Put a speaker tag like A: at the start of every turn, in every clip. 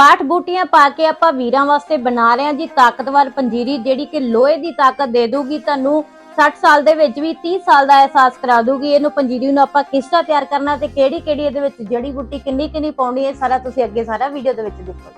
A: ਪਾਠ ਬੂਟੀਆਂ ਪਾ ਕੇ ਆਪਾਂ ਵੀਰਾਂ ਵਾਸਤੇ ਬਣਾ ਰਹੇ ਹਾਂ ਜੀ। ਤਾਕਤਵਰ ਪੰਜੀਰੀ ਜਿਹੜੀ ਕਿ ਲੋਹੇ ਦੀ ਤਾਕਤ ਦੇ ਦੂਗੀ ਤੁਹਾਨੂੰ 60 ਸਾਲ ਦੇ ਵਿੱਚ ਵੀ 30 ਸਾਲ ਦਾ ਅਹਿਸਾਸ ਕਰਾ ਦੂਗੀ ਇਹਨੂੰ ਪੰਜੀਰੀ ਨੂੰ ਆਪਾਂ ਕਿਸ ਤਰ੍ਹਾਂ ਤਿਆਰ ਕਰਨਾ ਤੇ ਕਿਹੜੀ ਕਿਹੜੀ ਇਹਦੇ ਵਿੱਚ ਜੜੀ ਬੂਟੀ ਕਿੰਨੀ ਕਿੰਨੀ ਪਾਉਣੀ ਹੈ, ਸਾਰਾ ਤੁਸੀਂ ਅੱਗੇ ਸਾਰਾ ਵੀਡੀਓ ਦੇ ਵਿੱਚ ਦੇਖੋ।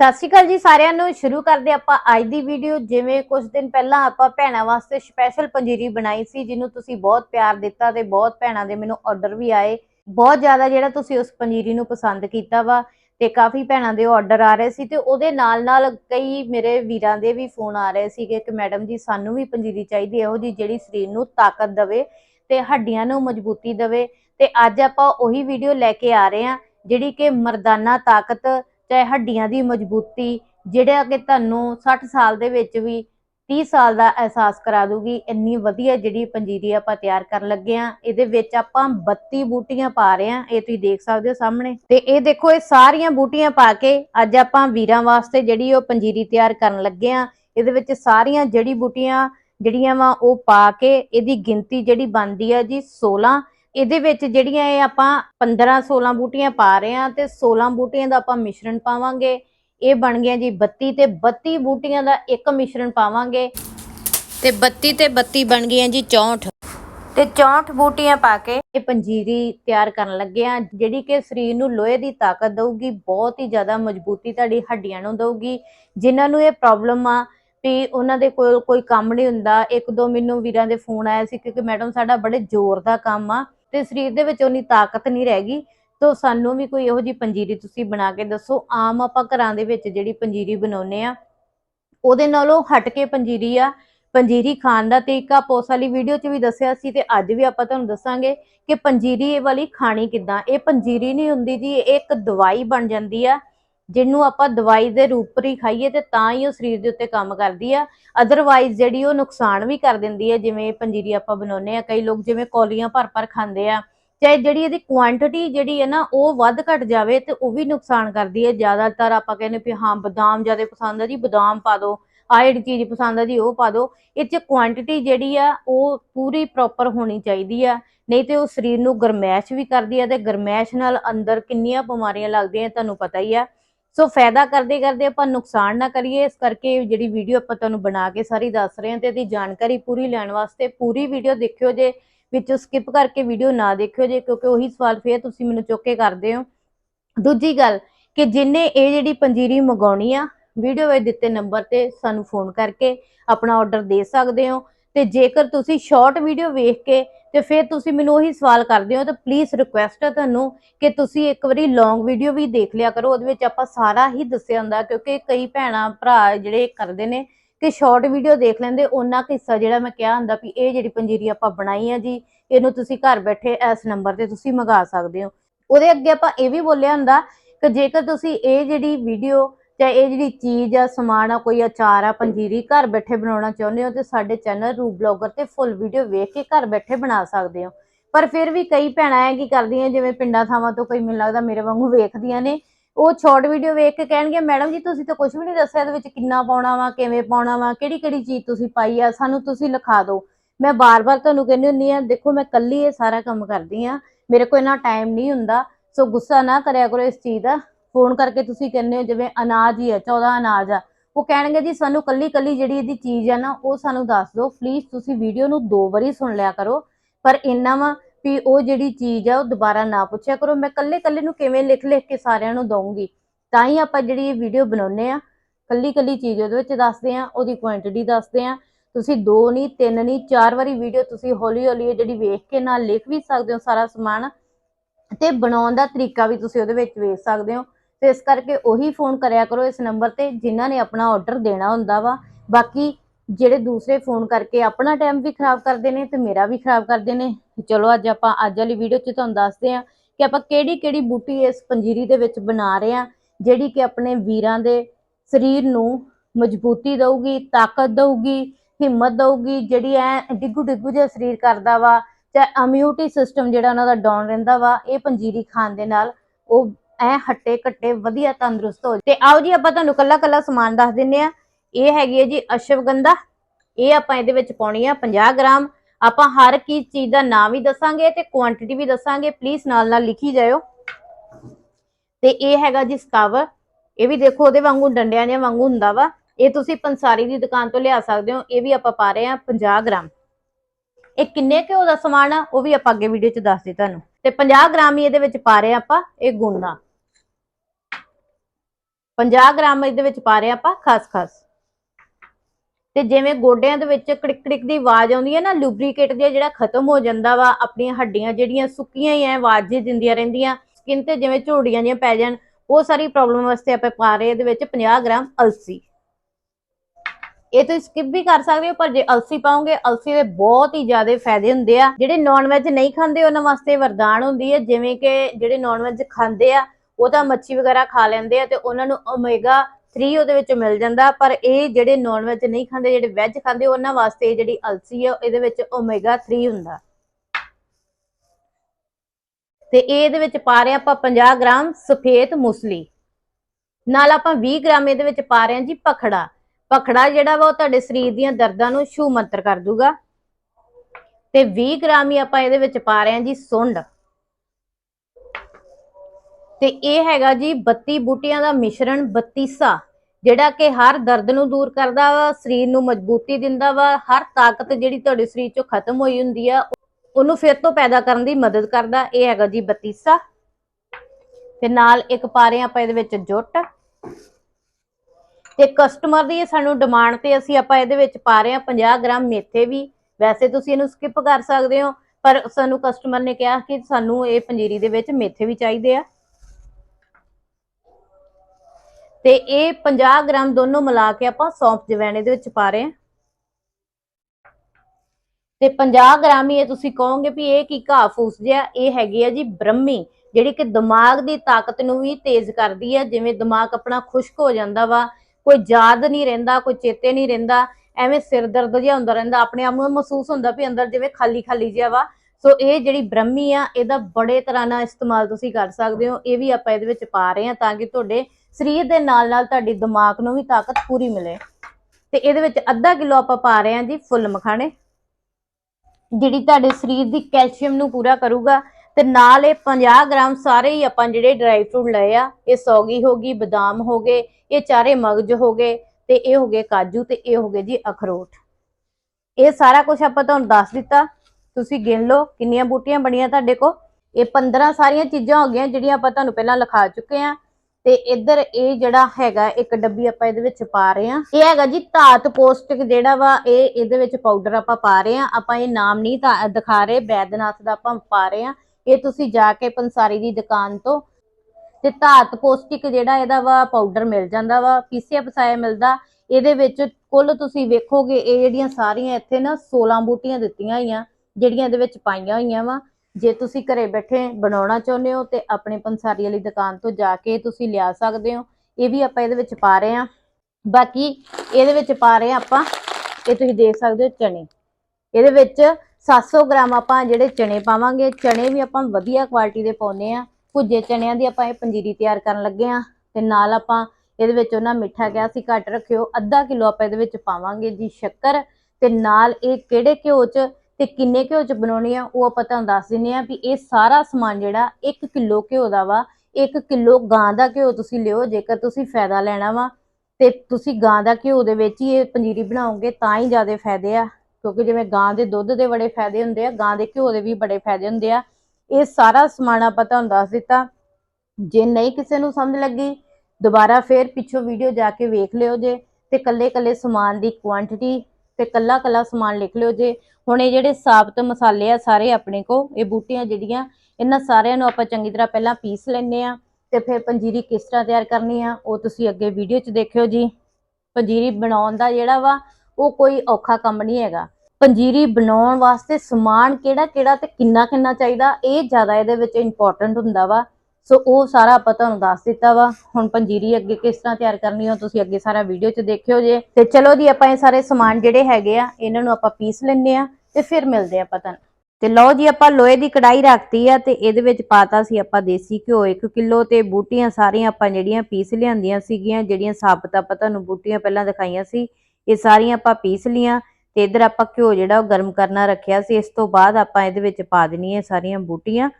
A: ਸਤਿ ਸ਼੍ਰੀ ਅਕਾਲ ਜੀ ਸਾਰਿਆਂ ਨੂੰ। ਸ਼ੁਰੂ ਕਰਦੇ ਆਪਾਂ ਅੱਜ ਦੀ ਵੀਡੀਓ। ਜਿਵੇਂ ਕੁਝ ਦਿਨ ਪਹਿਲਾਂ ਆਪਾਂ ਭੈਣਾਂ ਵਾਸਤੇ ਸਪੈਸ਼ਲ ਪੰਜੀਰੀ ਬਣਾਈ ਸੀ, ਜਿਹਨੂੰ ਤੁਸੀਂ ਬਹੁਤ ਪਿਆਰ ਦਿੱਤਾ ਤੇ ਬਹੁਤ ਭੈਣਾਂ ਦੇ ਮੈਨੂੰ ਆਰਡਰ ਵੀ ਆਏ। ਬਹੁਤ ਜ਼ਿਆਦਾ ਜਿਹੜਾ ਤੁਸੀਂ ਉਸ ਪੰਜੀਰੀ ਨੂੰ ਪਸੰਦ ਕੀਤਾ ਵਾ ਤੇ ਕਾਫੀ ਭੈਣਾਂ ਦੇ ਆਰਡਰ ਆ ਰਹੇ ਸੀ ਤੇ ਉਹਦੇ ਨਾਲ ਨਾਲ ਕਈ ਮੇਰੇ ਵੀਰਾਂ ਦੇ ਵੀ ਫੋਨ ਆ ਰਹੇ ਸੀਗੇ ਕਿ ਮੈਡਮ ਜੀ ਸਾਨੂੰ ਵੀ ਪੰਜੀਰੀ ਚਾਹੀਦੀ ਹੈ, ਇਹੋ ਜੀ ਜਿਹੜੀ ਸਰੀਰ ਨੂੰ ਤਾਕਤ ਦੇਵੇ ਤੇ ਹੱਡੀਆਂ ਨੂੰ ਮਜ਼ਬੂਤੀ ਦੇਵੇ ਤੇ ਅੱਜ ਆਪਾਂ ਉਹੀ ਵੀਡੀਓ ਲੈ ਕੇ ਆ ਰਹੇ ਹਾਂ ਜਿਹੜੀ ਕਿ ਮਰਦਾਨਾ ਤਾਕਤ ਚਾਹੇ ਹੱਡੀਆਂ ਦੀ ਮਜ਼ਬੂਤੀ, ਜਿਹੜਾ ਕਿ ਤੁਹਾਨੂੰ 60 ਸਾਲ ਦੇ ਵਿੱਚ ਵੀ 30 ਸਾਲ ਦਾ ਅਹਿਸਾਸ ਕਰਾ ਦੂਗੀ, ਇੰਨੀ ਵਧੀਆ ਜਿਹੜੀ ਪੰਜੀਰੀ ਆਪਾਂ ਤਿਆਰ ਕਰਨ ਲੱਗੇ ਆ ਇਹਦੇ ਵਿੱਚ ਆਪਾਂ 32 ਬੂਟੀਆਂ ਪਾ ਰਹੇ ਆ ਇਹ ਤੁਸੀਂ ਦੇਖ ਸਕਦੇ ਹੋ ਸਾਹਮਣੇ। ਤੇ ਇਹ ਦੇਖੋ, ਇਹ ਸਾਰੀਆਂ ਬੂਟੀਆਂ ਪਾ ਕੇ ਅੱਜ ਆਪਾਂ ਵੀਰਾਂ ਵਾਸਤੇ ਜਿਹੜੀ ਉਹ ਪੰਜੀਰੀ ਤਿਆਰ ਕਰਨ ਲੱਗੇ ਆ ਇਹਦੇ ਵਿੱਚ ਸਾਰੀਆਂ ਜੜੀ ਬੂਟੀਆਂ ਜਿਹੜੀਆਂ ਵਾ, ਉਹ ਪਾ ਕੇ ਇਹਦੀ ਗਿਣਤੀ ਜਿਹੜੀ ਬਣਦੀ ਆ ਜੀ 16 ਇਹਦੇ ਵਿੱਚ ਜਿਹੜੀਆਂ ਇਹ ਆਪਾਂ 15 16 ਬੂਟੀਆਂ ਪਾ ਰਹੇ ਆ ਤੇ 16 ਬੂਟੀਆਂ ਦਾ ਆਪਾਂ ਮਿਸ਼ਰਣ ਪਾਵਾਂਗੇ। ਇਹ ਬਣ ਗਿਆ ਜੀ 32 ਤੇ 32 ਬੂਟੀਆਂ ਦਾ ਇੱਕ ਮਿਸ਼ਰਣ ਪਾਵਾਂਗੇ। ਤੇ 32 ਤੇ 32 ਬਣ ਗਈਆਂ ਜੀ 64 ਤੇ 64 ਬੂਟੀਆਂ ਪਾ ਕੇ ਇਹ ਪੰਜੀਰੀ ਤਿਆਰ ਕਰਨ ਲੱਗੇ ਆ ਜਿਹੜੀ ਕਿ ਸਰੀਰ ਨੂੰ ਲੋਹੇ ਦੀ ਤਾਕਤ ਦਊਗੀ ਬਹੁਤ ਹੀ ਜ਼ਿਆਦਾ ਮਜ਼ਬੂਤੀ ਤੁਹਾਡੀ ਹੱਡੀਆਂ ਨੂੰ ਦਊਗੀ। ਜਿਨ੍ਹਾਂ ਨੂੰ ਇਹ ਪ੍ਰੋਬਲਮ ਆ ਵੀ ਉਹਨਾਂ ਦੇ ਕੋਲ ਕੋਈ ਕੰਮ ਨਹੀਂ ਹੁੰਦਾ ਇੱਕ ਦੋ ਮੈਨੂੰ ਵੀਰਾਂ ਦੇ ਫੋਨ ਆਇਆ ਸੀ ਕਿਉਂਕਿ ਮੈਡਮ ਸਾਡਾ ਬੜੇ ਜ਼ੋਰ ਦਾ ਕੰਮ ਆ ਤੇ ਸਰੀਰ ਦੇ ਵਿੱਚ ਉਨੀ ਤਾਕਤ ਨਹੀਂ ਰਹਿ ਗਈ। ਤੋ ਸਾਨੂੰ ਵੀ ਕੋਈ ਇਹੋ ਜੀ ਪੰਜੀਰੀ ਤੁਸੀਂ ਬਣਾ ਕੇ ਦੱਸੋ। ਆਮ ਆਪਾਂ ਘਰਾਂ ਦੇ ਵਿੱਚ ਜਿਹੜੀ ਪੰਜੀਰੀ ਬਣਾਉਨੇ ਆ ਉਹਦੇ ਨਾਲੋਂ ਹਟ ਕੇ ਪੰਜੀਰੀ ਆ। ਪੰਜੀਰੀ ਖਾਣ ਦਾ ਤਰੀਕਾ ਪੋਸ ਵਾਲੀ ਵੀਡੀਓ 'ਚ ਵੀ ਦੱਸਿਆ ਸੀ ਤੇ ਅੱਜ ਵੀ ਆਪਾਂ ਤੁਹਾਨੂੰ ਦੱਸਾਂਗੇ ਕਿ ਪੰਜੀਰੀ ਇਹ ਵਾਲੀ ਖਾਣੀ ਕਿੱਦਾਂ। ਇਹ ਪੰਜੀਰੀ ਨਹੀਂ ਹੁੰਦੀ ਜੀ, ਇਹ ਇੱਕ ਦਵਾਈ ਬਣ ਜਾਂਦੀ ਆ, ਜਿਹਨੂੰ ਆਪਾਂ ਦਵਾਈ ਦੇ ਰੂਪ ਹੀ ਖਾਈਏ ਤੇ ਤਾਂ ਹੀ ਉਹ ਸਰੀਰ ਦੇ ਉੱਤੇ ਕੰਮ ਕਰਦੀ ਆ। ਅਦਰਵਾਈਜ਼ ਜਿਹੜੀ ਉਹ ਨੁਕਸਾਨ ਵੀ ਕਰ ਦਿੰਦੀ ਹੈ ਜਿਵੇਂ ਇਹ ਪੰਜੀਰੀ ਆਪਾਂ ਬਣਾਉਨੇ ਆ ਕਈ ਲੋਕ ਜਿਵੇਂ ਕੌਲੀਆਂ ਭਰ ਭਰ ਖਾਂਦੇ ਆ ਚਾਹੇ ਜਿਹੜੀ ਇਹਦੀ ਕੁਆਂਟੀਟੀ ਜਿਹੜੀ ਹੈ ਨਾ ਉਹ ਵੱਧ ਘਟ ਜਾਵੇ ਤੇ ਉਹ ਵੀ ਨੁਕਸਾਨ ਕਰਦੀ ਹੈ ਜ਼ਿਆਦਾਤਰ ਆਪਾਂ ਕਹਿੰਦੇ ਵੀ ਹਾਂ ਬਦਾਮ ਜ਼ਿਆਦਾ ਪਸੰਦ ਆ ਜੀ, ਬਦਾਮ ਪਾ ਦਿਓ ਆਹ ਜਿਹੜੀ ਚੀਜ਼ ਪਸੰਦ ਆ ਜੀ ਉਹ ਪਾ ਦਿਓ ਇਹ ਚ ਕੁਆਂਟੀਟੀ ਜਿਹੜੀ ਆ ਉਹ ਪੂਰੀ ਪ੍ਰੋਪਰ ਹੋਣੀ ਚਾਹੀਦੀ ਆ, ਨਹੀਂ ਤੇ ਉਹ ਸਰੀਰ ਨੂੰ ਗਰਮੈਸ਼ ਵੀ ਕਰਦੀ ਆ ਤੇ ਗਰਮੈਸ਼ ਨਾਲ ਅੰਦਰ ਕਿੰਨੀਆਂ ਬਿਮਾਰੀਆਂ ਲੱਗਦੀਆਂ ਤੁਹਾਨੂੰ ਪਤਾ ਹੀ ਆ। ਸੋ ਫਾਇਦਾ ਕਰਦੇ ਕਰਦੇ ਆਪਾਂ ਨੁਕਸਾਨ ਨਾ ਕਰੀਏ, ਇਸ ਕਰਕੇ ਜਿਹੜੀ ਵੀਡੀਓ ਆਪਾਂ ਤੁਹਾਨੂੰ ਬਣਾ ਕੇ ਸਾਰੀ ਦੱਸ ਰਹੇ ਹਾਂ ਤੇ ਇਹਦੀ ਜਾਣਕਾਰੀ ਪੂਰੀ ਲੈਣ ਵਾਸਤੇ ਪੂਰੀ ਵੀਡੀਓ ਦੇਖਿਓ ਜੇ ਵਿੱਚੋਂ ਸਕਿਪ ਕਰਕੇ ਵੀਡੀਓ ਨਾ ਦੇਖਿਓ ਜੇ, ਕਿਉਂਕਿ ਉਹੀ ਸਵਾਲ ਫੇਰ ਤੁਸੀਂ ਮੈਨੂੰ ਚੁੱਕ ਕੇ ਕਰਦੇ ਹੋ। ਦੂਜੀ ਗੱਲ ਕਿ ਜਿਨੇ ਇਹ ਜਿਹੜੀ ਪੰਜੀਰੀ ਮੰਗਾਉਣੀ ਆ ਵੀਡੀਓ ਵਿੱਚ ਦਿੱਤੇ ਨੰਬਰ ਤੇ ਸਾਨੂੰ ਫੋਨ ਕਰਕੇ ਆਪਣਾ ਆਰਡਰ ਦੇ ਸਕਦੇ ਹੋ। ਤੇ ਜੇਕਰ ਤੁਸੀਂ ਸ਼ਾਰਟ ਵੀਡੀਓ ਵੇਖ ਕੇ ਤੇ ਫਿਰ ਤੁਸੀਂ ਮੈਨੂੰ ਉਹੀ ਸਵਾਲ ਕਰਦੇ ਹੋ, ਤਾਂ ਪਲੀਜ਼ ਰਿਕੁਐਸਟ ਹੈ ਤੁਹਾਨੂੰ ਕਿ ਤੁਸੀਂ ਇੱਕ ਵਾਰੀ ਲੌਂਗ ਵੀਡੀਓ ਵੀ ਦੇਖ ਲਿਆ ਕਰੋ। ਉਹਦੇ ਵਿੱਚ ਆਪਾਂ ਸਾਰਾ ਹੀ ਦੱਸਿਆ ਹੁੰਦਾ, ਕਿਉਂਕਿ ਕਈ ਭੈਣਾਂ ਭਰਾ ਜਿਹੜੇ ਕਰਦੇ ਨੇ ਕਿ ਸ਼ਾਰਟ ਵੀਡੀਓ ਦੇਖ ਲੈਂਦੇ ਉਹਨਾਂ ਕੁ ਹਿੱਸਾ ਜਿਹੜਾ ਮੈਂ ਕਿਹਾ ਹੁੰਦਾ ਵੀ ਇਹ ਜਿਹੜੀ ਪੰਜੀਰੀ ਆਪਾਂ ਬਣਾਈ ਆ ਜੀ, ਇਹਨੂੰ ਤੁਸੀਂ ਘਰ ਬੈਠੇ ਇਸ ਨੰਬਰ ਤੇ ਤੁਸੀਂ ਮੰਗਾ ਸਕਦੇ ਹੋ। ਉਹਦੇ ਅੱਗੇ ਆਪਾਂ ਇਹ ਵੀ ਬੋਲਿਆ ਹੁੰਦਾ ਕਿ ਜੇਕਰ ਤੁਸੀਂ ਇਹ ਜਿਹੜੀ ਵੀਡੀਓ ਚਾਹੇ ਇਹ ਜਿਹੜੀ ਚੀਜ਼ ਆ ਸਮਾਨ ਆ, ਕੋਈ ਅਚਾਰ ਆ, ਪੰਜੀਰੀ ਘਰ ਬੈਠੇ ਬਣਾਉਣਾ ਚਾਹੁੰਦੇ ਹੋ ਤੇ ਸਾਡੇ ਚੈਨਲ ਰੂ ਬਲੌਗਰ ਤੇ ਫੁੱਲ ਵੀਡੀਓ ਵੇਖ ਕੇ ਘਰ ਬੈਠੇ ਬਣਾ ਸਕਦੇ ਹੋ। ਪਰ ਫਿਰ ਵੀ ਕਈ ਭੈਣਾਂ ਐ ਕੀ ਕਰਦੀਆਂ, ਜਿਵੇਂ ਪਿੰਡਾਂ ਥਾਵਾਂ ਤੋਂ ਕੋਈ ਮੈਨੂੰ ਲੱਗਦਾ ਮੇਰੇ ਵਾਂਗੂ ਵੇਖਦੀਆਂ ਨੇ ਉਹ ਸ਼ਾਰਟ ਵੀਡੀਓ ਵੇਖ ਕੇ ਕਹਿਣਗੇ, ਮੈਡਮ ਜੀ, ਤੁਸੀਂ ਤਾਂ ਕੁਝ ਵੀ ਨਹੀਂ ਦੱਸਿਆ ਇਹਦੇ ਵਿੱਚ ਕਿੰਨਾ ਪਾਉਣਾ ਵਾ, ਕਿਵੇਂ ਪਾਉਣਾ ਵਾ ਕਿਹੜੀ ਕਿਹੜੀ ਚੀਜ਼ ਤੁਸੀਂ ਪਾਈ ਆ, ਸਾਨੂੰ ਤੁਸੀਂ ਲਿਖਾ ਦਿਓ। ਮੈਂ ਬਾਰ-ਬਾਰ ਤੁਹਾਨੂੰ ਕਹਿੰਦੀ ਹੁੰਦੀ ਆ ਦੇਖੋ, ਮੈਂ ਕੱਲੀ ਇਹ ਸਾਰਾ ਕੰਮ ਕਰਦੀ ਆ ਮੇਰੇ ਕੋਲ ਇੰਨਾ ਟਾਈਮ ਨਹੀਂ ਹੁੰਦਾ, ਸੋ ਗੁੱਸਾ ਨਾ ਕਰਿਆ ਕਰੋ ਇਸ ਚੀਜ਼ ਦਾ। ਫੋਨ ਕਰਕੇ ਤੁਸੀਂ ਕਹਿੰਦੇ ਹੋ, ਜਿਵੇਂ ਅਨਾਜ ਹੀ ਆ 14 ਅਨਾਜ ਆ। ਉਹ ਕਹਿਣਗੇ, ਜੀ, ਸਾਨੂੰ ਕੱਲੀ ਕੱਲੀ ਜਿਹੜੀ ਇਹਦੀ ਚੀਜ਼ ਆ ਨਾ, ਉਹ ਸਾਨੂੰ ਦੱਸ ਦਿਓ ਪਲੀਜ਼ ਤੁਸੀਂ ਵੀਡੀਓ ਨੂੰ ਦੋ ਵਾਰੀ ਸੁਣ ਲਿਆ ਕਰੋ, ਪਰ ਇੰਨਾ ਵਾ ਵੀ ਉਹ ਜਿਹੜੀ ਚੀਜ਼ ਆ ਉਹ ਦੁਬਾਰਾ ਨਾ ਪੁੱਛਿਆ ਕਰੋ। ਮੈਂ ਕੱਲੇ ਕੱਲੇ ਨੂੰ ਕਿਵੇਂ ਲਿਖ ਲਿਖ ਕੇ ਸਾਰਿਆਂ ਨੂੰ ਦਊਂਗੀ? ਤਾਂ ਹੀ ਆਪਾਂ ਜਿਹੜੀ ਇਹ ਵੀਡੀਓ ਬਣਾਉਨੇ ਆ ਕੱਲੀ ਕੱਲੀ ਚੀਜ਼ ਉਹਦੇ ਵਿੱਚ ਦੱਸਦੇ ਆ ਉਹਦੀ ਕੁਆਂਟੀਟੀ ਦੱਸਦੇ ਆ ਤੁਸੀਂ ਦੋ ਨਹੀਂ, ਤਿੰਨ ਨਹੀਂ, ਚਾਰ ਵਾਰੀ ਵੀਡੀਓ ਤੁਸੀਂ ਹੌਲੀ ਹੌਲੀ ਇਹ ਜਿਹੜੀ ਵੇਖ ਕੇ ਨਾਲ ਲਿਖ ਵੀ ਸਕਦੇ ਹੋ ਸਾਰਾ ਸਮਾਨ ਤੇ ਬਣਾਉਣ ਦਾ ਤਰੀਕਾ ਵੀ ਤੁਸੀਂ ਉਹਦੇ ਵਿੱਚ ਵੇਖ ਸਕਦੇ ਹੋ। ਤੇ ਇਸ ਕਰਕੇ ਉਹੀ ਫੋਨ ਕਰਿਆ ਕਰੋ ਇਸ ਨੰਬਰ ਤੇ ਜਿਨ੍ਹਾਂ ਨੇ ਆਪਣਾ ਆਰਡਰ ਦੇਣਾ ਹੁੰਦਾ ਵਾ। ਬਾਕੀ ਜਿਹੜੇ ਦੂਸਰੇ ਫੋਨ ਕਰਕੇ ਆਪਣਾ ਟਾਈਮ ਵੀ ਖਰਾਬ ਕਰਦੇ ਨੇ ਤੇ ਮੇਰਾ ਵੀ ਖਰਾਬ ਕਰਦੇ ਨੇ। ਚਲੋ ਅੱਜ ਆਪਾਂ ਅੱਜ ਵਾਲੀ ਵੀਡੀਓ 'ਚ ਤੁਹਾਨੂੰ ਦੱਸਦੇ ਹਾਂ ਕਿ ਆਪਾਂ ਕਿਹੜੀ ਕਿਹੜੀ ਬੂਟੀ ਇਸ ਪੰਜੀਰੀ ਦੇ ਵਿੱਚ ਬਣਾ ਰਹੇ ਹਾਂ, ਜਿਹੜੀ ਕਿ ਆਪਣੇ ਵੀਰਾਂ ਦੇ ਸਰੀਰ ਨੂੰ ਮਜ਼ਬੂਤੀ ਦਊਗੀ, ਤਾਕਤ ਦਊਗੀ, ਹਿੰਮਤ ਦਊਗੀ, ਜਿਹੜੀ ਐ ਡਿੱਗੂ ਡਿੱਗੂ ਜਿਹਾ ਸਰੀਰ ਕਰਦਾ ਵਾ ਚਾਹੇ ਇਮਿਊਨਿਟੀ ਸਿਸਟਮ ਜਿਹੜਾ ਉਹਨਾਂ ਦਾ ਡਾਊਨ ਰਹਿੰਦਾ ਵਾ, ਇਹ ਪੰਜੀਰੀ ਖਾਣ ਦੇ ਨਾਲ ਉਹ ਐ ਹੱਟੇ ਕੱਟੇ ਵਧੀਆ ਤੰਦਰੁਸਤ ਹੋ ਤੇ ਆਓ ਜੀ ਆਪਾਂ ਤੁਹਾਨੂੰ ਕੱਲਾ ਕੱਲਾ ਸਮਾਨ ਦੱਸ ਦਿੰਨੇ ਆ ਇਹ ਹੈਗੀ ਹੈ ਜੀ ਅਸ਼ਵਗੰਧਾ ਇਹ ਆਪਾਂ ਇਹਦੇ ਵਿੱਚ ਪਾਉਣੀ ਆ 50 ਗ੍ਰਾਮ। ਆਪਾਂ ਹਰ ਕੀ ਚੀਜ਼ ਦਾ ਨਾਮ ਵੀ ਦੱਸਾਂਗੇ ਤੇ ਕੁਆਂਟੀਟੀ ਵੀ ਦੱਸਾਂਗੇ। ਪਲੀਜ਼ ਨਾਲ ਨਾਲ ਲਿਖੀ ਜਾਇਓ। ਤੇ ਇਹ ਹੈਗਾ ਜੀ ਸਕਾਵਰ। ਇਹ ਵੀ ਦੇਖੋ, ਉਹਦੇ ਵਾਂਗੂ ਡੰਡਿਆਂ ਦੇ ਵਾਂਗੂ ਹੁੰਦਾ ਵਾ। ਇਹ ਤੁਸੀਂ ਪੰਸਾਰੀ ਦੀ ਦੁਕਾਨ ਤੋਂ ਲਿਆ ਸਕਦੇ ਹੋ। ਇਹ ਵੀ ਆਪਾਂ ਪਾ ਰਹੇ ਹਾਂ 50 ਗ੍ਰਾਮ। ਇਹ ਕਿੰਨੇ ਘਿਓ ਦਾ ਸਮਾਨ ਆ? ਉਹ ਵੀ ਆਪਾਂ ਅੱਗੇ ਵੀਡੀਓ 'ਚ ਦੱਸਦੇ ਤੁਹਾਨੂੰ। ਤੇ 50 ਗ੍ਰਾਮ ਹੀ ਇਹਦੇ ਵਿੱਚ ਪਾ ਰਹੇ ਹਾਂ ਆਪਾਂ ਇਹ ਗੁੰਨਾ। 50 ਗ੍ਰਾਮ ਇਹਦੇ ਵਿੱਚ ਪਾ ਰਹੇ ਹਾਂ ਆਪਾਂ ਖਸਖਸ। ਤੇ ਜਿਵੇਂ ਗੋਡਿਆਂ ਦੇ ਵਿੱਚ ਕੜਿਕ ਕੜਿਕ ਦੀ ਆਵਾਜ਼ ਆਉਂਦੀ ਹੈ ਨਾ ਲੂਬਰੀਕੇਟ ਦੀ ਜਿਹੜਾ ਖਤਮ ਹੋ ਜਾਂਦਾ ਵਾ, ਆਪਣੀਆਂ ਹੱਡੀਆਂ ਜਿਹੜੀਆਂ ਸੁੱਕੀਆਂ ਹੀ ਐ ਆਵਾਜ਼ ਜਿਹੀ ਦਿੰਦੀਆਂ ਰਹਿੰਦੀਆਂ ਸਕਿਨ ਤੇ ਜਿਵੇਂ ਝੋੜੀਆਂ ਜਿਹੀਆਂ ਪੈ ਜਾਣ, ਉਹ ਸਾਰੀ ਪ੍ਰੋਬਲਮ ਵਾਸਤੇ ਆਪਾਂ ਪਾ ਰਹੇ ਇਹਦੇ ਵਿੱਚ 50 ਗ੍ਰਾਮ ਅਲਸੀ। ਇਹ ਤੁਸੀਂ ਸਕਿਪ ਵੀ ਕਰ ਸਕਦੇ ਹੋ, ਪਰ ਜੇ ਅਲਸੀ ਪਾਓਗੇ, ਅਲਸੀ ਦੇ ਬਹੁਤ ਹੀ ਜ਼ਿਆਦਾ ਫਾਇਦੇ ਹੁੰਦੇ ਆ। ਜਿਹੜੇ ਨਾਨ ਵੈਜ ਨਹੀਂ ਖਾਂਦੇ, ਉਹਨਾਂ ਵਾਸਤੇ ਵਰਦਾਨ ਹੁੰਦੀ ਹੈ, ਜਿਵੇਂ ਕਿ ਜਿਹੜੇ ਨਾਨ ਵੈਜ ਖਾਂਦੇ ਆ, ਉਹ ਤਾਂ ਮੱਛੀ ਵਗੈਰਾ ਖਾ ਲੈਂਦੇ ਆ ਤੇ ਉਹਨਾਂ ਨੂੰ ਓਮੇਗਾ 3 ਉਹਦੇ ਵਿੱਚ ਮਿਲ ਜਾਂਦਾ, ਪਰ ਇਹ ਜਿਹੜੇ ਨਾਨ ਵੈਜ ਨਹੀਂ ਖਾਂਦੇ, ਜਿਹੜੇ ਵੈਜ ਖਾਂਦੇ, ਉਹਨਾਂ ਵਾਸਤੇ ਜਿਹੜੀ ਅਲਸੀ ਹੈ ਇਹਦੇ ਵਿੱਚ ਓਮੇਗਾ 3 ਹੁੰਦਾ। ਤੇ ਇਹ ਇਹਦੇ ਵਿੱਚ ਪਾ ਰਹੇ ਆਪਾਂ 50 ਗ੍ਰਾਮ ਸਫੇਦ ਮੁਸਲੀ। ਨਾਲ ਆਪਾਂ 20 ਗ੍ਰਾਮ ਇਹਦੇ ਵਿੱਚ ਪਾ ਰਹੇ ਹਾਂ ਜੀ ਪਖੜਾ। ਪਖੜਾ ਜਿਹੜਾ ਵਾ ਉਹ ਤੁਹਾਡੇ ਸਰੀਰ ਦੀਆਂ ਦਰਦਾਂ ਨੂੰ ਛੂ ਮੰਤਰ ਕਰ ਦੂਗਾ। ਤੇ 20 ਗ੍ਰਾਮ ਹੀ ਆਪਾਂ ਇਹਦੇ ਵਿੱਚ ਪਾ ਰਹੇ ਹਾਂ ਜੀ ਸੁੰਡ। ਤੇ ਇਹ ਹੈਗਾ ਜੀ 32 ਬੂਟੀਆਂ ਦਾ ਮਿਸ਼ਰਣ 32ਸਾ ਜਿਹੜਾ ਕਿ ਹਰ ਦਰਦ ਨੂੰ ਦੂਰ ਕਰਦਾ ਵਾ, ਸਰੀਰ ਨੂੰ ਮਜ਼ਬੂਤੀ ਦਿੰਦਾ ਵਾ, ਹਰ ਤਾਕਤ ਜਿਹੜੀ ਤੁਹਾਡੇ ਸਰੀਰ ਚੋਂ ਖਤਮ ਹੋਈ ਹੁੰਦੀ ਆ, ਉਹਨੂੰ ਫਿਰ ਤੋਂ ਪੈਦਾ ਕਰਨ ਦੀ ਮਦਦ ਕਰਦਾ, ਇਹ ਹੈਗਾ ਜੀ 32ਸਾ ਤੇ ਨਾਲ ਇੱਕ ਪਾ ਰਹੇ ਹਾਂ ਆਪਾਂ ਇਹਦੇ ਵਿੱਚ ਜੁੱਟ। ਤੇ ਕਸਟਮਰ ਦੀ ਸਾਨੂੰ ਡਿਮਾਂਡ ਤੇ ਅਸੀਂ ਆਪਾਂ ਇਹਦੇ ਵਿੱਚ ਪਾ ਰਹੇ ਹਾਂ 50 ਗ੍ਰਾਮ ਮੇਥੇ ਵੀ। ਵੈਸੇ ਤੁਸੀਂ ਇਹਨੂੰ ਸਕਿਪ ਕਰ ਸਕਦੇ ਹੋ, ਪਰ ਸਾਨੂੰ ਕਸਟਮਰ ਨੇ ਕਿਹਾ ਕਿ ਸਾਨੂੰ ਇਹ ਪੰਜੀਰੀ ਦੇ ਵਿੱਚ ਮੇਥੇ ਵੀ ਚਾਹੀਦੇ ਆ। ਤੇ ਇਹ 50 ਗ੍ਰਾਮ ਦੋਨੋਂ ਮਿਲਾ ਕੇ ਆਪਾਂ ਸੌਂਫ ਜਵੈਣ ਇਹਦੇ ਵਿੱਚ ਪਾ ਰਹੇ ਹਾਂ। ਤੇ 50 ਗ੍ਰਾਮ ਹੀ ਇਹ ਤੁਸੀਂ ਕਹੋਗੇ ਵੀ ਇਹ ਕੀ ਘਾਹ ਫੂਸ ਜਿਹਾ, ਇਹ ਹੈਗੀ ਆ ਜੀ ਬ੍ਰਹਮੀ, ਜਿਹੜੀ ਕਿ ਦਿਮਾਗ ਦੀ ਤਾਕਤ ਨੂੰ ਵੀ ਤੇਜ਼ ਕਰਦੀ ਹੈ ਜਿਵੇਂ ਦਿਮਾਗ ਆਪਣਾ ਖੁਸ਼ਕ ਹੋ ਜਾਂਦਾ ਵਾ, ਕੋਈ ਯਾਦ ਨਹੀਂ ਰਹਿੰਦਾ, ਕੋਈ ਚੇਤੇ ਨਹੀਂ ਰਹਿੰਦਾ, ਐਵੇਂ ਸਿਰ ਦਰਦ ਜਿਹਾ ਹੁੰਦਾ ਰਹਿੰਦਾ, ਆਪਣੇ ਆਪ ਨੂੰ ਮਹਿਸੂਸ ਹੁੰਦਾ ਵੀ ਅੰਦਰ ਜਿਵੇਂ ਖਾਲੀ ਖਾਲੀ ਜਿਹਾ ਵਾ ਸੋ ਇਹ ਜਿਹੜੀ ਬ੍ਰਹਮੀ ਆ, ਇਹਦਾ ਬੜੇ ਤਰ੍ਹਾਂ ਨਾਲ ਇਸਤੇਮਾਲ ਤੁਸੀਂ ਕਰ ਸਕਦੇ ਹੋ। ਇਹ ਵੀ ਆਪਾਂ ਇਹਦੇ ਵਿੱਚ ਪਾ ਰਹੇ ਹਾਂ ਤਾਂ ਕਿ ਤੁਹਾਡੇ ਸਰੀਰ ਦੇ ਨਾਲ ਨਾਲ ਤੁਹਾਡੀ ਦਿਮਾਗ ਨੂੰ ਵੀ ਤਾਕਤ ਪੂਰੀ ਮਿਲੇ। ਤੇ ਇਹਦੇ ਵਿੱਚ ਅੱਧਾ ਕਿਲੋ ਆਪਾਂ ਪਾ ਰਹੇ ਹਾਂ ਜੀ ਫੁੱਲ ਮਖਾਣੇ। ਜਿਹੜੀ ਤੁਹਾਡੇ ਸਰੀਰ ਦੀ ਕੈਲਸ਼ੀਅਮ ਨੂੰ ਪੂਰਾ ਕਰੂਗਾ। ਤੇ ਨਾਲ ਇਹ 50 ਗ੍ਰਾਮ ਸਾਰੇ ਹੀ ਆਪਾਂ ਜਿਹੜੇ ਡਰਾਈ ਫਰੂਟ ਲਏ ਆ, ਇਹ ਸੌਗੀ ਹੋ ਗਈ, ਬਦਾਮ ਹੋ ਗਏ, ਇਹ ਚਾਰੇ ਮਗਜ ਹੋ ਗਏ, ਤੇ ਇਹ ਹੋ ਗਏ ਕਾਜੂ ਤੇ ਇਹ ਹੋ ਗਏ ਜੀ ਅਖਰੋਟ। ਇਹ ਸਾਰਾ ਕੁਝ ਆਪਾਂ ਤੁਹਾਨੂੰ ਦੱਸ ਦਿੱਤਾ। ਤੁਸੀਂ ਗਿਣ ਲਓ, ਕਿੰਨੀਆਂ ਬੂਟੀਆਂ ਬਣੀਆਂ ਤੁਹਾਡੇ ਕੋ ਇਹ 15 ਸਾਰੀਆਂ ਚੀਜ਼ਾਂ ਹੋ ਗਈਆਂ ਜਿਹੜੀਆਂ ਆਪਾਂ ਤੁਹਾਨੂੰ ਪਹਿਲਾਂ ਲਿਖਾ ਚੁੱਕੇ ਆ ਤੇ ਇੱਧਰ ਇਹ ਜਿਹੜਾ ਹੈਗਾ, ਇੱਕ ਡੱਬੀ ਆਪਾਂ ਇਹਦੇ ਵਿੱਚ ਪਾ ਰਹੇ ਆ ਇਹ ਹੈਗਾ ਜੀ ਧਾਤ ਪੋਸਟਿਕ ਜਿਹੜਾ ਵਾ, ਇਹ ਇਹਦੇ ਵਿੱਚ ਪਾਊਡਰ ਆਪਾਂ ਪਾ ਰਹੇ ਆ ਆਪਾਂ ਇਹ ਨਾਮ ਨਹੀਂ ਦਿਖਾ ਰਹੇ, ਬੈਦਨਾਥ ਦਾ ਆਪਾਂ ਪਾ ਰਹੇ ਆ ਇਹ ਤੁਸੀਂ ਜਾ ਕੇ ਪੰਸਾਰੀ ਦੀ ਦੁਕਾਨ ਤੋਂ ਤੇ ਧਾਤ ਪੋਸਟਿਕ ਜਿਹੜਾ ਇਹਦਾ ਵਾ ਪਾਊਡਰ ਮਿਲ ਜਾਂਦਾ ਵਾ, ਪੀਸਿਆ ਪਸਾਇਆ ਮਿਲਦਾ। ਇਹਦੇ ਵਿੱਚ ਕੁੱਲ ਤੁਸੀਂ ਵੇਖੋਗੇ, ਇਹ ਜਿਹੜੀਆਂ ਸਾਰੀਆਂ ਇੱਥੇ ਨਾ 16 ਬੂਟੀਆਂ ਦਿੱਤੀਆਂ ਹੋਈਆਂ। ਜਿਹੜੀਆਂ ਇਹਦੇ ਵਿੱਚ ਪਾਈਆਂ ਹੋਈਆਂ ਵਾ, ਜੇ ਤੁਸੀਂ ਘਰੇ ਬੈਠੇ ਬਣਾਉਣਾ ਚਾਹੁੰਦੇ ਹੋ ਤੇ ਆਪਣੇ ਪੰਸਾਰੀ ਵਾਲੀ ਦੁਕਾਨ ਤੋਂ ਜਾ ਕੇ ਤੁਸੀਂ ਲਿਆ ਸਕਦੇ ਹੋ। ਇਹ ਵੀ ਆਪਾਂ ਇਹਦੇ ਵਿੱਚ ਪਾ ਰਹੇ ਆ ਬਾਕੀ ਇਹਦੇ ਵਿੱਚ ਪਾ ਰਹੇ ਆ ਆਪਾਂ, ਇਹ ਤੁਸੀਂ ਦੇਖ ਸਕਦੇ ਹੋ ਚਣੇ ਇਹਦੇ ਵਿੱਚ 700 ਗ੍ਰਾਮ ਆਪਾਂ ਜਿਹੜੇ ਚਣੇ ਪਾਵਾਂਗੇ ਚਣੇ ਵੀ ਆਪਾਂ ਵਧੀਆ ਕੁਆਲਿਟੀ ਦੇ ਪਾਉਨੇ ਆ ਭੁੱਜੇ ਚਣਿਆਂ ਦੀ ਆਪਾਂ ਇਹ ਪੰਜੀਰੀ ਤਿਆਰ ਕਰਨ ਲੱਗੇ ਆ ਤੇ ਨਾਲ ਆਪਾਂ ਇਹਦੇ ਵਿੱਚ ਉਹਨਾਂ ਮਿੱਠਾ ਕਿਹਾ ਸੀ ਘੱਟ ਰੱਖਿਓ, ਅੱਧਾ ਕਿਲੋ ਆਪਾਂ ਇਹਦੇ ਵਿੱਚ ਪਾਵਾਂਗੇ ਜੀ ਸ਼ੱਕਰ ਤੇ ਨਾਲ ਇਹ ਕਿਹੜੇ ਘਿਓ 'ਚ ਤੇ ਕਿੰਨੇ ਘਿਓ 'ਚ ਬਣਾਉਣੀ ਆ, ਉਹ ਆਪਾਂ ਤੁਹਾਨੂੰ ਦੱਸ ਦਿੰਨੇ ਆ ਵੀ ਇਹ ਸਾਰਾ ਸਮਾਨ ਜਿਹੜਾ 1 ਕਿਲੋ ਘਿਓ ਦਾ ਵਾ 1 ਕਿਲੋ ਗਾਂ ਦਾ ਘਿਓ ਤੁਸੀਂ ਲਿਓ, ਜੇਕਰ ਤੁਸੀਂ ਫਾਇਦਾ ਲੈਣਾ ਵਾ, ਤੇ ਤੁਸੀਂ ਗਾਂ ਦਾ ਘਿਓ ਦੇ ਵਿੱਚ ਹੀ ਇਹ ਪੰਜੀਰੀ ਬਣਾਓਗੇ, ਤਾਂ ਹੀ ਜ਼ਿਆਦਾ ਫਾਇਦੇ ਆ। ਕਿਉਂਕਿ ਜਿਵੇਂ ਗਾਂ ਦੇ ਦੁੱਧ ਦੇ ਬੜੇ ਫਾਇਦੇ ਹੁੰਦੇ ਆ, ਗਾਂ ਦੇ ਘਿਓ ਦੇ ਵੀ ਬੜੇ ਫਾਇਦੇ ਹੁੰਦੇ ਆ। ਇਹ ਸਾਰਾ ਸਮਾਨ ਆਪਾਂ ਤੁਹਾਨੂੰ ਦੱਸ ਦਿੱਤਾ। ਜੇ ਨਹੀਂ ਕਿਸੇ ਨੂੰ ਸਮਝ ਲੱਗੀ, ਦੁਬਾਰਾ ਫੇਰ ਪਿੱਛੋਂ ਵੀਡੀਓ ਜਾ ਕੇ ਵੇਖ ਲਿਓ ਜੇ, ਤੇ ਕੱਲੇ ਕੱਲੇ ਸਮਾਨ ਦੀ ਕੁਆਂਟੀਟੀ ਤੇ ਕੱਲਾ ਕੱਲਾ ਸਮਾਨ ਲਿਖ ਲਿਓ ਜੇ। ਹੁਣ ਇਹ ਜਿਹੜੇ ਸਾਬਤ ਮਸਾਲੇ ਆ ਸਾਰੇ ਆਪਣੇ ਕੋ ਇਹ ਬੂਟੀਆਂ ਜਿਹੜੀਆਂ, ਇਹਨਾਂ ਸਾਰਿਆਂ ਨੂੰ ਆਪਾਂ ਚੰਗੀ ਤਰ੍ਹਾਂ ਪਹਿਲਾਂ ਪੀਸ ਲੈਣੇ ਆ ਤੇ ਫਿਰ ਪੰਜੀਰੀ ਕਿਸ ਤਰ੍ਹਾਂ ਤਿਆਰ ਕਰਨੀ ਆ, ਉਹ ਤੁਸੀਂ ਅੱਗੇ ਵੀਡੀਓ 'ਚ ਦੇਖਿਓ ਜੀ। ਪੰਜੀਰੀ ਬਣਾਉਣ ਦਾ ਜਿਹੜਾ ਵਾ, ਉਹ ਕੋਈ ਔਖਾ ਕੰਮ ਨਹੀਂ ਹੈਗਾ। ਪੰਜੀਰੀ ਬਣਾਉਣ ਵਾਸਤੇ ਸਮਾਨ ਕਿਹੜਾ ਕਿਹੜਾ ਤੇ ਕਿੰਨਾ ਕਿੰਨਾ ਚਾਹੀਦਾ, ਇਹ ਜ਼ਿਆਦਾ ਇਹਦੇ ਵਿੱਚ ਇੰਪੋਰਟੈਂਟ ਹੁੰਦਾ ਵਾ। ਸੋ ਉਹ ਸਾਰਾ ਆਪਾਂ ਤੁਹਾਨੂੰ ਦੱਸ ਦਿੱਤਾ ਵਾ। ਹੁਣ ਪੰਜੀਰੀ ਅੱਗੇ ਕਿਸ ਤਰ੍ਹਾਂ ਤਿਆਰ ਕਰਨੀ ਆ, ਤੁਸੀਂ ਅੱਗੇ ਸਾਰਾ ਵੀਡੀਓ 'ਚ ਦੇਖਿਓ ਜੇ। ਤੇ ਚਲੋ ਜੀ, ਆਪਾਂ ਇਹ ਸਾਰੇ ਸਮਾਨ ਜਿਹੜੇ ਹੈਗੇ ਆ, ਇਹਨਾਂ ਨੂੰ ਆਪਾਂ ਪੀਸ ਲੈਣੇ ਆ ਤੇ ਫਿਰ ਮਿਲਦੇ ਆ ਆਪਾਂ ਤੁਹਾਨੂੰ। ਤੇ ਲਓ ਜੀ, ਆਪਾਂ ਲੋਹੇ ਦੀ ਕੜਾਈ ਰੱਖਤੀ ਆ ਤੇ ਇਹਦੇ ਵਿੱਚ ਪਾਤਾ ਸੀ ਆਪਾਂ ਦੇਸੀ ਘਿਓ 1 ਕਿਲੋ ਤੇ ਬੂਟੀਆਂ ਸਾਰੀਆਂ ਆਪਾਂ ਜਿਹੜੀਆਂ ਪੀਸ ਲਿਆਂਦੀਆਂ ਸੀਗੀਆਂ, ਜਿਹੜੀਆਂ ਸਾਬਤ ਆਪਾਂ ਤੁਹਾਨੂੰ ਬੂਟੀਆਂ ਪਹਿਲਾਂ ਦਿਖਾਈਆਂ ਸੀ, ਇਹ ਸਾਰੀਆਂ ਆਪਾਂ ਪੀਸ ਲੀਆਂ
B: ਤੇ ਇਧਰ ਆਪਾਂ ਘਿਓ ਜਿਹੜਾ ਉਹ ਗਰਮ ਕਰਨਾ ਰੱਖਿਆ ਸੀ, ਇਸ ਤੋਂ ਬਾਅਦ ਆਪਾਂ ਇਹਦੇ ਵਿੱਚ ਪਾ ਦੇਣੀ ਹੈ ਸਾਰੀਆਂ ਬੂਟੀਆਂ।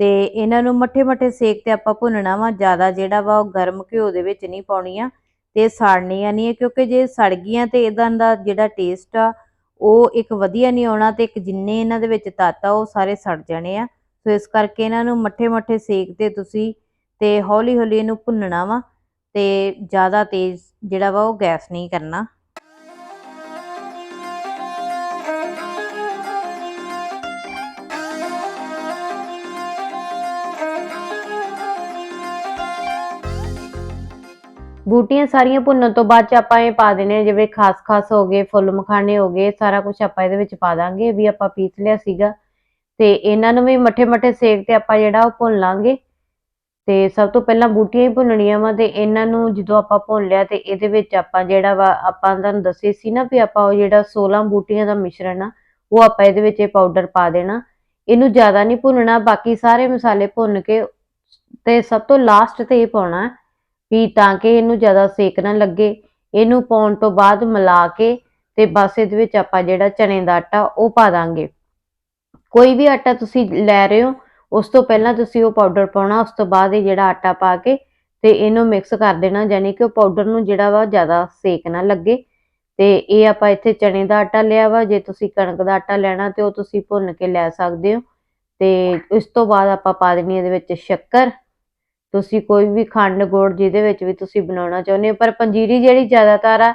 B: ਤੇ ਇਹਨਾਂ ਨੂੰ ਮੱਠੇ ਮੱਠੇ ਸੇਕ ਤੇ ਆਪਾਂ ਭੁੰਨਣਾ ਵਾ, ਜ਼ਿਆਦਾ ਜਿਹੜਾ ਵਾ ਉਹ ਗਰਮ ਘਿਓ ਦੇ ਵਿੱਚ ਨਹੀਂ ਪਾਉਣੀਆਂ ਤੇ ਸਾੜਨੀਆਂ ਨਹੀਂ ਹੈ ਕਿਉਂਕਿ ਜੇ ਸੜ ਗਈਆਂ ਤੇ ਇਦਾਂ ਦਾ ਜਿਹੜਾ ਟੇਸਟ ਆ, ਉਹ ਇੱਕ ਵਧੀਆ ਨਹੀਂ ਆਉਣਾ ਤੇ ਇੱਕ ਜਿੰਨੇ ਇਹਨਾਂ ਦੇ ਵਿੱਚ ਤੱਤ ਆ, ਉਹ ਸਾਰੇ ਸੜ ਜਾਣੇ ਆ। ਸੋ ਇਸ ਕਰਕੇ ਇਹਨਾਂ ਨੂੰ ਮੱਠੇ ਮੱਠੇ ਸੇਕ ਤੇ ਤੁਸੀਂ ਤੇ ਹੌਲੀ ਹੌਲੀ ਇਹਨੂੰ ਭੁੰਨਣਾ ਵਾ ਤੇ ਜ਼ਿਆਦਾ ਤੇਜ਼ ਜਿਹੜਾ ਵਾ ਉਹ ਗੈਸ ਨਹੀਂ ਕਰਨਾ। ਬੂਟੀਆਂ ਸਾਰੀਆਂ ਭੁੰਨਣ ਤੋਂ ਬਾਅਦ ਚ ਆਪਾਂ ਇਹ ਪਾ ਦੇਣੇ ਆ, ਜਿਵੇਂ ਖਾਸ-ਖਾਸ ਹੋ ਗਏ, ਫੁੱਲ ਮਖਾਣੇ ਹੋ ਗਏ, ਸਾਰਾ ਕੁਝ ਆਪਾਂ ਇਹਦੇ ਵਿੱਚ ਪਾ ਦਾਂਗੇ ਵੀ ਆਪਾਂ ਪੀਸ ਲਿਆ ਸੀਗਾ। ਤੇ ਇਹਨਾਂ ਨੂੰ ਵੀ ਮੱਠੇ-ਮੱਠੇ ਸੇਕ ਤੇ ਆਪਾਂ ਜਿਹੜਾ ਉਹ ਭੁੰਨ ਲਾਂਗੇ। ਤੇ ਸਭ ਤੋਂ ਪਹਿਲਾਂ ਬੂਟੀਆਂ ਹੀ ਭੁੰਨਣੀਆਂ ਵਾ ਤੇ ਇਹਨਾਂ ਨੂੰ ਜਦੋਂ ਆਪਾਂ ਭੁੰਨ ਲਿਆ ਤੇ ਇਹਦੇ ਵਿੱਚ ਆਪਾਂ ਜਿਹੜਾ ਵਾ, ਆਪਾਂ ਤੁਹਾਨੂੰ ਦੱਸੇ ਸੀ ਨਾ ਵੀ ਆਪਾਂ ਉਹ ਜਿਹੜਾ 16 ਬੂਟੀਆਂ ਦਾ ਮਿਸ਼ਰਣ ਆ, ਉਹ ਆਪਾਂ ਇਹਦੇ ਵਿੱਚ ਇਹ ਪਾਊਡਰ ਪਾ ਦੇਣਾ। ਇਹਨੂੰ ਜ਼ਿਆਦਾ ਨਹੀਂ ਭੁੰਨਣਾ, ਬਾਕੀ ਸਾਰੇ ਮਸਾਲੇ ਭੁੰਨ ਕੇ ਤੇ ਸਭ ਤੋਂ ਲਾਸਟ ਤੇ ਇਹ ਪਾਉਣਾ। ਵੀ ਤਾਂ ਕਿ ਇਹਨੂੰ ਜ਼ਿਆਦਾ ਸੇਕ ਨਾ ਲੱਗੇ। ਇਹਨੂੰ ਪਾਉਣ ਤੋਂ ਬਾਅਦ ਮਿਲਾ ਕੇ ਤੇ ਬਸ ਇਹਦੇ ਵਿੱਚ ਆਪਾਂ ਜਿਹੜਾ ਚਨੇ ਦਾ ਆਟਾ ਉਹ ਪਾ ਦਾਂਗੇ। ਕੋਈ ਵੀ ਆਟਾ ਤੁਸੀਂ ਲੈ ਰਹੇ ਹੋ, ਉਸ ਤੋਂ ਪਹਿਲਾਂ ਤੁਸੀਂ ਉਹ ਪਾਊਡਰ ਪਾਉਣਾ, ਉਸ ਤੋਂ ਬਾਅਦ ਇਹ ਜਿਹੜਾ ਆਟਾ ਪਾ ਕੇ ਤੇ ਇਹਨੂੰ ਮਿਕਸ ਕਰ ਦੇਣਾ, ਯਾਨੀ ਕਿ ਉਹ ਪਾਊਡਰ ਨੂੰ ਜਿਹੜਾ ਵਾ ਜ਼ਿਆਦਾ ਸੇਕ ਨਾ ਲੱਗੇ। ਤੇ ਇਹ ਆਪਾਂ ਇੱਥੇ ਚਨੇ ਦਾ ਆਟਾ ਲਿਆ ਵਾ, ਜੇ ਤੁਸੀਂ ਕਣਕ ਦਾ ਆਟਾ ਲੈਣਾ ਤੇ ਉਹ ਤੁਸੀਂ ਭੁੰਨ ਕੇ ਲੈ ਸਕਦੇ ਹੋ। ਤੇ ਇਸ ਤੋਂ ਬਾਅਦ ਆਪਾਂ ਪਾ ਦੇਣੀ ਇਹਦੇ ਵਿੱਚ ਸ਼ੱਕਰ। ਤੁਸੀਂ ਕੋਈ ਵੀ ਖੰਡ ਗੁੜ ਜਿਹਦੇ ਵਿੱਚ ਵੀ ਤੁਸੀਂ ਬਣਾਉਣਾ ਚਾਹੁੰਦੇ ਹੋ, ਪਰ ਪੰਜੀਰੀ ਜਿਹੜੀ ਜ਼ਿਆਦਾਤਰ ਆ,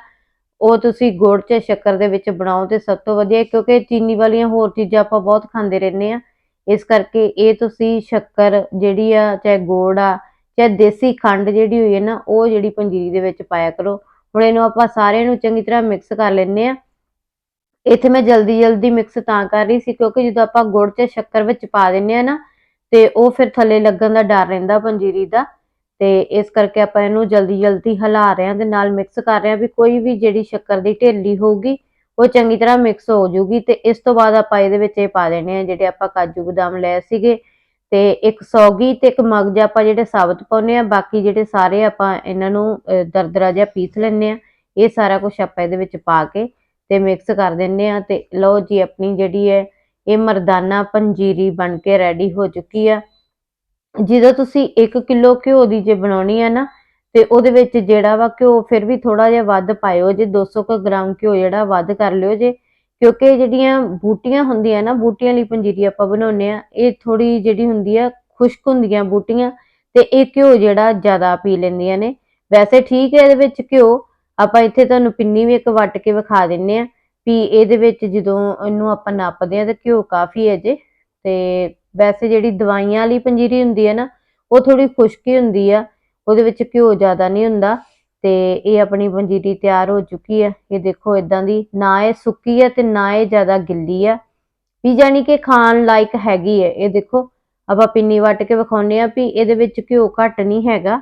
B: ਉਹ ਤੁਸੀਂ ਗੁੜ ਤੇ ਸ਼ੱਕਰ ਦੇ ਵਿੱਚ ਬਣਾਓ ਤੇ ਸਭ ਤੋਂ ਵਧੀਆ, ਕਿਉਂਕਿ ਚੀਨੀ ਵਾਲੀਆਂ ਹੋਰ ਚੀਜ਼ਾਂ ਆਪਾਂ ਬਹੁਤ ਖਾਂਦੇ ਰਹਿੰਦੇ ਆ ਇਸ ਕਰਕੇ ਇਹ ਤੁਸੀਂ ਸ਼ੱਕਰ ਜਿਹੜੀ ਆ, ਚਾਹੇ ਗੁੜ ਆ, ਚਾਹੇ ਦੇਸੀ ਖੰਡ ਜਿਹੜੀ ਹੋਈ ਹੈ ਨਾ, ਉਹ ਜਿਹੜੀ ਪੰਜੀਰੀ ਦੇ ਵਿੱਚ ਪਾਇਆ ਕਰੋ। ਹੁਣ ਇਹਨੂੰ ਆਪਾਂ ਸਾਰਿਆਂ ਨੂੰ ਚੰਗੀ ਤਰ੍ਹਾਂ ਮਿਕਸ ਕਰ ਲੈਂਦੇ ਆ ਇੱਥੇ ਮੈਂ ਜਲਦੀ ਜਲਦੀ ਮਿਕਸ ਤਾਂ ਕਰ ਰਹੀ ਸੀ, ਕਿਉਂਕਿ ਜਦੋਂ ਆਪਾਂ ਗੁੜ ਤੇ ਸ਼ੱਕਰ ਵਿੱਚ ਪਾ ਦਿੰਨੇ ਆ ਨਾ ਤੇ ਉਹ ਫਿਰ ਥੱਲੇ ਲੱਗਣ ਦਾ ਡਰ ਰਹਿੰਦਾ ਪੰਜੀਰੀ ਦਾ। ਤੇ ਇਸ ਕਰਕੇ ਆਪਾਂ ਇਹਨੂੰ ਜਲਦੀ ਜਲਦੀ ਹਿਲਾ ਰਹੇ ਹਾਂ ਤੇ ਨਾਲ ਮਿਕਸ ਕਰ ਰਹੇ ਹਾਂ ਵੀ ਕੋਈ ਵੀ ਜਿਹੜੀ ਸ਼ੱਕਰ ਦੀ ਢੇਲੀ ਹੋਊਗੀ, ਉਹ ਚੰਗੀ ਤਰ੍ਹਾਂ ਮਿਕਸ ਹੋ ਜੂਗੀ ਤੇ ਇਸ ਤੋਂ ਬਾਅਦ ਆਪਾਂ ਇਹਦੇ ਵਿੱਚ ਇਹ ਪਾ ਦੇਣੇ ਆ ਜਿਹੜੇ ਆਪਾਂ ਕਾਜੂ ਬਦਾਮ ਲਏ ਸੀਗੇ। ਤੇ ਇੱਕ ਸੌਗੀ ਤੇ ਇੱਕ ਮਗਜ ਆਪਾਂ ਜਿਹੜੇ ਸਾਬਤ ਪਾਉਨੇ ਆ ਬਾਕੀ ਜਿਹੜੇ ਸਾਰੇ ਆਪਾਂ ਇਹਨਾਂ ਨੂੰ ਦਰਦਰਾ ਜਿਹਾ ਪੀਸ ਲੈਣੇ ਆ ਇਹ ਸਾਰਾ ਕੁਝ ਆਪਾਂ ਇਹਦੇ ਵਿੱਚ ਪਾ ਕੇ ਤੇ ਮਿਕਸ ਕਰ ਦਿੰਨੇ ਆ ਤੇ ਲਓ ਜੀ, ਆਪਣੀ ਜਿਹੜੀ ਹੈ ਇਹ ਮਰਦਾਨਾ ਪੰਜੀਰੀ ਬਣ ਕੇ ਰੈਡੀ ਹੋ ਚੁੱਕੀ ਆ। ਜਦੋਂ ਤੁਸੀਂ 1 ਕਿਲੋ ਘਿਓ ਦੀ ਜੇ ਬਣਾਉਣੀ ਆ ਨਾ, ਤੇ ਉਹਦੇ ਵਿੱਚ ਜਿਹੜਾ ਵਾ ਘਿਓ ਫਿਰ ਵੀ ਥੋੜਾ ਜਿਹਾ ਵੱਧ ਪਾਇਓ ਜੇ 200 ਕੁ ਗ੍ਰਾਮ ਘਿਓ ਜਿਹੜਾ ਵੱਧ ਕਰ ਲਿਓ ਜੇ। ਕਿਉਂਕਿ ਜਿਹੜੀਆਂ ਬੂਟੀਆਂ ਹੁੰਦੀਆਂ ਨਾ, ਬੂਟੀਆਂ ਲਈ ਪੰਜੀਰੀ ਆਪਾਂ ਬਣਾਉਂਦੇ ਆ, ਇਹ ਥੋੜੀ ਜਿਹੜੀ ਹੁੰਦੀ ਆ, ਖੁਸ਼ਕ ਹੁੰਦੀਆਂ ਬੂਟੀਆਂ, ਤੇ ਇਹ ਘਿਓ ਜਿਹੜਾ ਜ਼ਿਆਦਾ ਪੀ ਲੈਂਦੀਆਂ ਨੇ। ਵੈਸੇ ਠੀਕ ਹੈ ਇਹਦੇ ਵਿੱਚ ਘਿਓ, ਆਪਾਂ ਇੱਥੇ ਤੁਹਾਨੂੰ ਪਿੰਨੀ ਵੀ ਇੱਕ ਵੱਟ ਕੇ ਵਿਖਾ ਦਿੰਨੇ ਆ। ਵੀ ਇਹਦੇ ਵਿੱਚ ਜਦੋਂ ਇਹਨੂੰ ਆਪਾਂ ਨਾਪਦੇ ਆ ਤਾਂ ਘਿਓ ਕਾਫੀ ਹੈ ਜੇ, ਤੇ ਵੈਸੇ ਜਿਹੜੀ ਦਵਾਈਆਂ ਵਾਲੀ ਪੰਜੀਰੀ ਹੁੰਦੀ ਹੈ ਨਾ, ਉਹ ਥੋੜੀ ਖੁਸ਼ਕੀ ਹੁੰਦੀ ਆ, ਉਹਦੇ ਵਿੱਚ ਘਿਓ ਜ਼ਿਆਦਾ ਨਹੀਂ ਹੁੰਦਾ, ਤੇ ਇਹ ਆਪਣੀ ਪੰਜੀਰੀ ਤਿਆਰ ਹੋ ਚੁੱਕੀ ਹੈ ਇਹ ਦੇਖੋ ਇਦਾਂ ਦੀ, ਨਾ ਇਹ ਸੁੱਕੀ ਹੈ ਤੇ ਨਾ ਇਹ ਜ਼ਿਆਦਾ ਗਿੱਲੀ ਆ। ਵੀ ਜਾਨੀ ਕਿ ਖਾਣ ਲਾਇਕ ਹੈਗੀ ਹੈ ਇਹ ਦੇਖੋ, ਆਪਾਂ ਪਿੰਨੀ ਵੱਟ ਕੇ ਵਿਖਾਉਂਦੇ ਆ ਵੀ ਇਹਦੇ ਵਿੱਚ ਘਿਓ ਘੱਟ ਨਹੀਂ ਹੈਗਾ।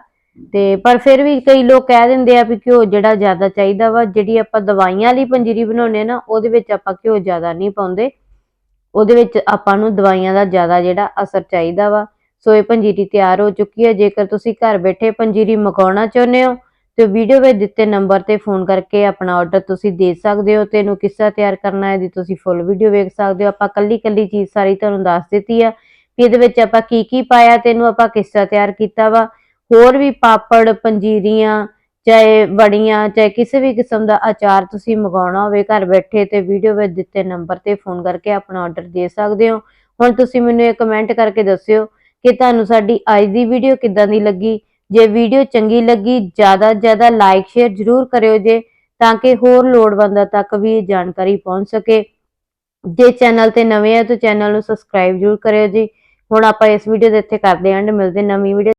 B: ਤੇ ਪਰ ਫਿਰ ਵੀ ਕਈ ਲੋਕ ਕਹਿ ਦਿੰਦੇ ਆ ਵੀ ਘਿਓ ਜਿਹੜਾ ਜ਼ਿਆਦਾ ਚਾਹੀਦਾ ਵਾ, ਜਿਹੜੀ ਆਪਾਂ ਦਵਾਈਆਂ ਲਈ ਪੰਜੀਰੀ ਬਣਾਉਂਦੇ ਆ ਨਾ, ਉਹਦੇ ਵਿੱਚ ਆਪਾਂ ਘਿਓ ਜ਼ਿਆਦਾ ਨਹੀਂ ਪਾਉਂਦੇ। ਉਹਦੇ ਵਿੱਚ ਆਪਾਂ ਨੂੰ ਦਵਾਈਆਂ ਦਾ ਜ਼ਿਆਦਾ ਜਿਹੜਾ ਅਸਰ ਚਾਹੀਦਾ ਵਾ। ਸੋ ਇਹ ਪੰਜੀਰੀ ਤਿਆਰ ਹੋ ਚੁੱਕੀ ਹੈ ਜੇਕਰ ਤੁਸੀਂ ਘਰ ਬੈਠੇ ਪੰਜੀਰੀ ਮੰਗਾਉਣਾ ਚਾਹੁੰਦੇ ਹੋ, ਤੇ ਵੀਡੀਓ ਵਿੱਚ ਦਿੱਤੇ ਨੰਬਰ ਤੇ ਫੋਨ ਕਰਕੇ ਆਪਣਾ ਆਰਡਰ ਤੁਸੀਂ ਦੇ ਸਕਦੇ ਹੋ ਤੇ ਇਹਨੂੰ ਕਿਸ ਤਿਆਰ ਕਰਨਾ ਹੈ ਇਹਦੀ ਤੁਸੀਂ ਫੁੱਲ ਵੀਡੀਓ ਵੇਖ ਸਕਦੇ ਹੋ। ਆਪਾਂ ਕੱਲੀ ਕੱਲੀ ਚੀਜ਼ ਸਾਰੀ ਤੁਹਾਨੂੰ ਦੱਸ ਦਿੱਤੀ ਆ ਵੀ ਇਹਦੇ ਵਿੱਚ ਆਪਾਂ ਕੀ ਕੀ ਪਾਇਆ ਤੇ ਇਹਨੂੰ ਆਪਾਂ ਕਿਸ ਤਰ੍ਹਾਂ ਤਿਆਰ ਕੀਤਾ ਵਾ। ਹੋਰ ਵੀ ਪਾਪੜ, ਪੰਜੀਰੀਆਂ, ਚਾਹੇ ਵੜੀਆਂ, ਚਾਹੇ ਕਿਸੇ ਵੀ ਕਿਸਮ ਦਾ ਅਚਾਰ ਤੁਸੀਂ ਮੰਗਾਉਣਾ ਹੋਵੇ, ਘਰ ਬੈਠੇ ਤੇ ਵੀਡੀਓ ਵਿੱਚ ਦਿੱਤੇ ਨੰਬਰ ਤੇ ਫੋਨ ਕਰਕੇ ਆਪਣਾ ਆਰਡਰ ਦੇ ਸਕਦੇ ਹੋ। ਹੁਣ ਤੁਸੀਂ ਮੈਨੂੰ ਇਹ ਕਮੈਂਟ ਕਰਕੇ ਦੱਸਿਓ ਕਿ ਤੁਹਾਨੂੰ ਸਾਡੀ ਅੱਜ ਦੀ ਵੀਡੀਓ ਕਿੱਦਾਂ ਦੀ ਲੱਗੀ। ਜੇ ਵੀਡੀਓ ਚੰਗੀ ਲੱਗੀ, ਜ਼ਿਆਦਾ ਜ਼ਿਆਦਾ ਲਾਈਕ ਸ਼ੇਅਰ ਜ਼ਰੂਰ ਕਰਿਓ ਜੇ, ਤਾਂ ਕਿ ਹੋਰ ਲੋੜਵੰਦਾਂ ਤੱਕ ਵੀ ਇਹ ਜਾਣਕਾਰੀ ਪਹੁੰਚ ਸਕੇ। ਜੇ ਚੈਨਲ ਤੇ ਨਵੇਂ ਆ ਤਾਂ ਚੈਨਲ ਨੂੰ ਸਬਸਕ੍ਰਾਈਬ ਜ਼ਰੂਰ ਕਰਿਓ ਜੀ। ਹੁਣ ਆਪਾਂ ਇਸ ਵੀਡੀਓ ਦੇ ਇੱਥੇ ਕਰਦੇ ਹਾਂ ਐਂਡ ਮਿਲਦੇ ਨਵੀਂ ਵੀਡੀਓ